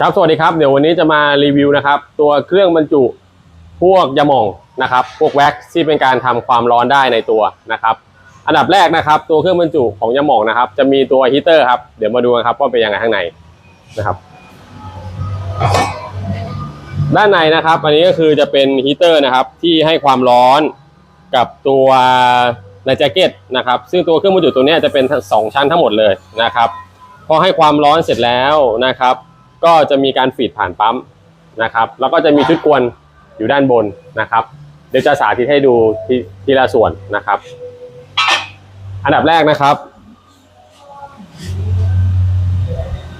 ครับสวัสดีครับเดี๋ยววันนี้จะมารีวิวนะครับ ตัวเครื่องบรรจุพวกยาหม่องนะครับ พวกแว็กซ์ที่เป็นการทำความร้อนได้ในตัวนะครับ อันดับแรกนะครับ ตัวเครื่องบรรจุของยาหม่องนะครับ จะมีตัวฮีเตอร์ครับเดี๋ยวมาดูกันครับว่าเป็นยังไงข้างในนะครับ ด้านในนะครับ อันนี้ก็คือจะเป็นฮีเตอร์นะครับที่ให้ความร้อนกับตัวในแจ็คเก็ตนะครับ ซึ่งตัวเครื่องบรรจุตัวนี้จะเป็นสองชั้นทั้งหมดเลยนะครับพอให้ความร้อนเสร็จแล้วนะครับ ก็จะมีการฟีดผ่านปั๊มนะครับ แล้วก็จะมีชุดกวนอยู่ด้านบนนะครับ เดี๋ยวจะสาธิตให้ดูทีทีละส่วนนะครับ อันดับแรกนะครับ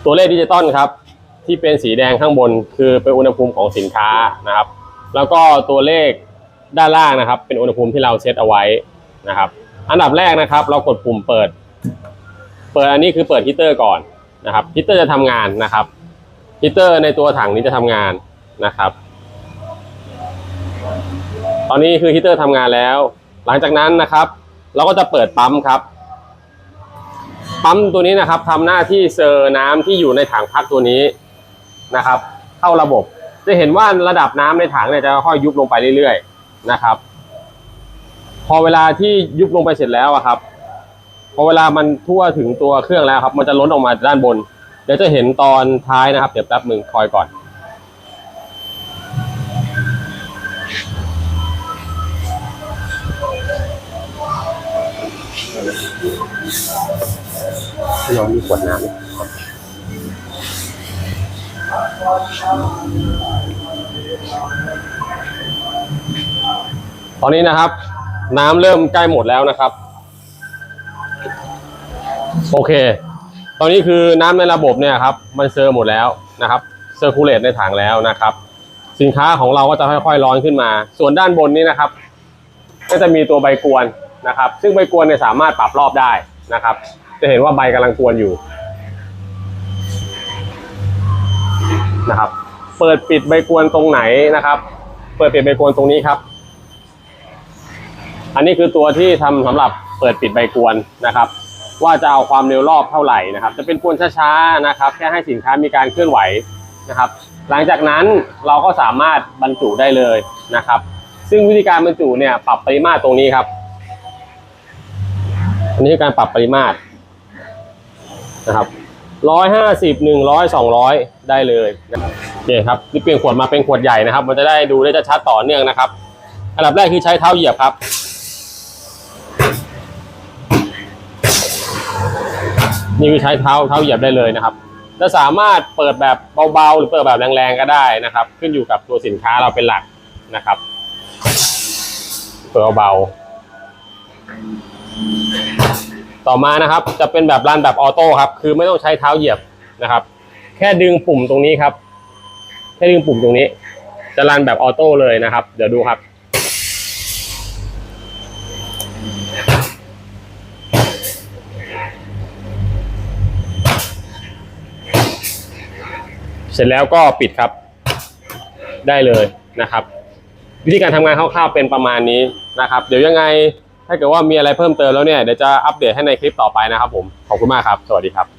ตัวเลขดิจิตอลครับ ที่เป็นสีแดงข้างบนคือเป็นอุณหภูมิของสินค้านะครับ แล้วก็ตัวเลขด้านล่างนะครับ เป็นอุณหภูมิที่เราเซตเอาไว้นะครับ อันดับแรกนะครับ เรากดปุ่มเปิด เปิดอันนี้คือเปิดฮีเตอร์ก่อนนะครับฮีเตอร์จะทำงานนะครับ ฮีเตอร์ในตัวถังนี้จะทำงานนะครับ ตอนนี้คือฮีเตอร์ทำงานแล้ว หลังจากนั้นนะครับ เราก็จะเปิดปั๊มครับ ปั๊มตัวนี้นะครับทำหน้าที่เซอร์น้ำที่อยู่ในถังพักตัวนี้นะครับ เข้าระบบ จะเห็นว่าระดับน้ำในถังเนี่ยจะค่อยยุบลงไปเรื่อยๆนะครับ พอเวลาที่ยุบลงไปเสร็จแล้วครับพอเวลามันทั่วถึงตัวเครื่องแล้วครับ มันจะล้นออกมาด้านบน เดี๋ยวจะเห็นตอนท้ายนะครับ เดี๋ยวแป๊บหนึ่งคอยก่อนย้อนมีขวดน้ำตอนนี้นะครับ น้ำเริ่มใกล้หมดแล้วนะครับ โอเค ตอนนี้คือน้ำในระบบเนี่ยครับมันเซอร์หมดแล้วนะครับเซอร์คูลเลตในถังแล้วนะครับ สินค้าของเราก็จะค่อยๆร้อนขึ้นมา ส่วนด้านบนนี้นะครับ ก็จะมีตัวใบกวนนะครับ ซึ่งใบกวนเนี่ยสามารถปรับรอบได้นะครับ จะเห็นว่าใบกำลังกวนอยู่นะครับ เปิดปิดใบกวนตรงไหนนะครับ เปิดปิดใบกวนตรงนี้ครับ อันนี้คือตัวที่ทำสำหรับเปิดปิดใบกวนนะครับ ว่าจะเอาความเร็วรอบเท่าไหร่นะครับ จะเป็นกวนช้าๆนะครับ แค่ให้สินค้ามีการเคลื่อนไหวนะครับ หลังจากนั้นเราก็สามารถบรรจุได้เลยนะครับ ซึ่งวิธีการบรรจุเนี่ยปรับปริมาตรตรงนี้ครับอันนี้คือการปรับปริมาตรนะครับร้อยห้าสิบหนึ่งร้อยสองร้อยได้เลยนะเนี่ยครับนี่เปลี่ยนขวดมาเป็นขวดใหญ่นะครับ มันจะได้ดูได้จะชัดต่อเนื่องนะครับ อันดับแรกคือใช้เท้าเหยียบครับ นี่คือใช้เท้าเท้าเหยียบได้เลยนะครับจะสามารถเปิดแบบเบาๆ หรือเปิดแบบแรงๆก็ได้นะครับ ขึ้นอยู่กับตัวสินค้าเราเป็นหลักนะครับ เปิดเบาๆต่อมานะครับจะเป็นแบบรันแบบออโต้ครับ คือไม่ต้องใช้เท้าเหยียบนะครับ แค่ดึงปุ่มตรงนี้ครับ แค่ดึงปุ่มตรงนี้ จะรันแบบออโต้เลยนะครับ เดี๋ยวดูครับ เสร็จแล้วก็ปิดครับ ได้เลยนะครับ วิธีการทำงานคร่าวๆเป็นประมาณนี้นะครับ เดี๋ยวยังไงถ้าเกิดว่ามีอะไรเพิ่มเติมแล้วเนี่ยเดี๋ยวจะอัปเดตให้ในคลิปต่อไปนะครับผมขอบคุณมากครับ สวัสดีครับ